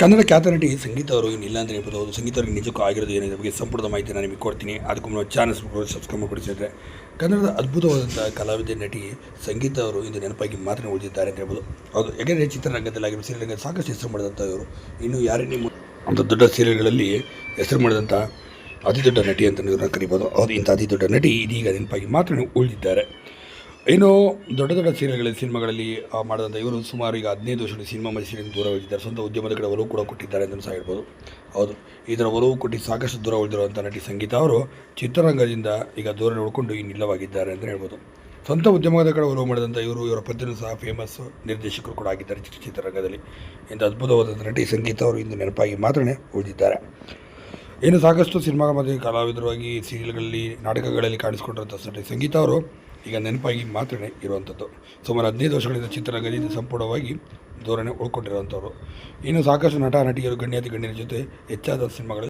ಕನ್ನಡ ಖ್ಯಾತ ನಟಿ ಸಂಗೀತ ಅವರು ಇನ್ನಿಲ್ಲ ಅಂತ ಹೇಳ್ಬೋದು. ಹೌದು ಸಂಗೀತ ಅವ್ರಿಗೆ ನಿಜಕ್ಕೂ ಆಗಿರೋದು ಏನಿದೆ? ಬಗ್ಗೆ ಸಂಪೂರ್ಣ ಮಾಹಿತಿ ನಾನು ನಿಮಗೆ ಕೊಡ್ತೀನಿ. ಅದಕ್ಕೂ ಮುನ್ನ ಚಾನಲ್ ಸಬ್ಸ್ಕ್ರೈಬ್ ಮಾಡಿಸಿದ್ರೆ ಕನ್ನಡದ ಅದ್ಭುತವಾದಂಥ ಕಲಾವಿದೆ, ನಟಿ ಸಂಗೀತ ಅವರು ಇಂದು ನೆನಪಾಗಿ ಮಾತ್ರ ಉಳಿದಿದ್ದಾರೆ ಅಂತ ಹೇಳ್ಬೋದು. ಹೌದು, ಯಾಕೆಂದರೆ ಚಿತ್ರರಂಗದಲ್ಲಿ ಆಗಿರೋ ಸೀರಿಯಲ್ಗೆ ಸಾಕಷ್ಟು ಹೆಸರು ಮಾಡಿದಂಥ ಇವರು ಇನ್ನು ಯಾರೇ ನಿಮ್ಮ ಅಂಥ ದೊಡ್ಡ ಸೀರಿಯಲ್ಗಳಲ್ಲಿ ಹೆಸರು ಮಾಡಿದಂಥ ಅತಿ ದೊಡ್ಡ ನಟಿ ಅಂತ ಇವ್ರನ್ನ ಕರಿಬೋದು. ಹೌದು, ಇಂಥ ಅತಿ ದೊಡ್ಡ ನಟಿ ಇದೀಗ ನೆನಪಾಗಿ ಮಾತ್ರ ಉಳಿದಿದ್ದಾರೆ. ಇನ್ನು ದೊಡ್ಡ ದೊಡ್ಡ ಸೀರಿಯಲ್ಗಳಲ್ಲಿ, ಸಿನಿಮಾಗಳಲ್ಲಿ ಮಾಡಿದಂಥ ಇವರು ಸುಮಾರು ಈಗ ಹದಿನೈದು ವರ್ಷದಲ್ಲಿ ಸಿನಿಮಾ ಮೈಸೂರಿನ ದೂರ ಉಳಿದಿದ್ದಾರೆ ಸ್ವಂತ ಉದ್ಯಮದ ಕಡೆ ಒಲವು ಕೂಡ ಕೊಟ್ಟಿದ್ದಾರೆ ಅಂತ ಸಹ ಹೇಳ್ಬೋದು ಹೌದು ಇದರ ಒಲವು ಕೊಟ್ಟು ಸಾಕಷ್ಟು ದೂರ ಉಳಿದಿರುವಂಥ ನಟಿ ಸಂಗೀತ ಅವರು ಚಿತ್ರರಂಗದಿಂದ ಈಗ ದೂರ ಉಳ್ಕೊಂಡು ಇನ್ನಿಲ್ಲವಾಗಿದ್ದಾರೆ ಅಂತ ಹೇಳ್ಬೋದು. ಸ್ವಂತ ಉದ್ಯಮದ ಕಡೆ ಒಲವು ಮಾಡಿದಂಥ ಇವರು ಇವರ ಪತ್ನಿಯೂ ಸಹ ಫೇಮಸ್ ನಿರ್ದೇಶಕರು ಕೂಡ ಆಗಿದ್ದಾರೆ ಚಿತ್ರ- ಚಿತ್ರರಂಗದಲ್ಲಿ. ಇಂಥ ಅದ್ಭುತವಾದಂಥ ನಟಿ ಸಂಗೀತ ಅವರು ಇಂದು ನೆನಪಾಗಿ ಮಾತ್ರನೇ ಉಳಿದಿದ್ದಾರೆ. ಇನ್ನು ಸಾಕಷ್ಟು ಸಿನಿಮಾ ಮತ್ತು ಕಲಾವಿದರಾಗಿ, ಸೀರಿಯಲ್ಗಳಲ್ಲಿ, ನಾಟಕಗಳಲ್ಲಿ ಕಾಣಿಸ್ಕೊಂಡಿರುವಂಥ ನಟಿ ಸಂಗೀತ ಅವರು ಈಗ ನೆನಪಾಗಿ ಮಾತ್ರ ಇರುವಂಥದ್ದು. ಸುಮಾರು ಹದಿನೈದು ವರ್ಷಗಳಿಂದ ಚಿತ್ರರಂಗದಿಂದ ಸಂಪೂರ್ಣವಾಗಿ ಧೋರಣೆ ಉಳ್ಕೊಂಡಿರುವಂಥವ್ರು. ಇನ್ನು ಸಾಕಷ್ಟು ನಟ, ನಟಿಯರು ಗಣ್ಯಾತಿ ಗಣ್ಯರ ಜೊತೆ ಹೆಚ್ಚಾದ ಸಿನಿಮಾಗಳಲ್ಲಿ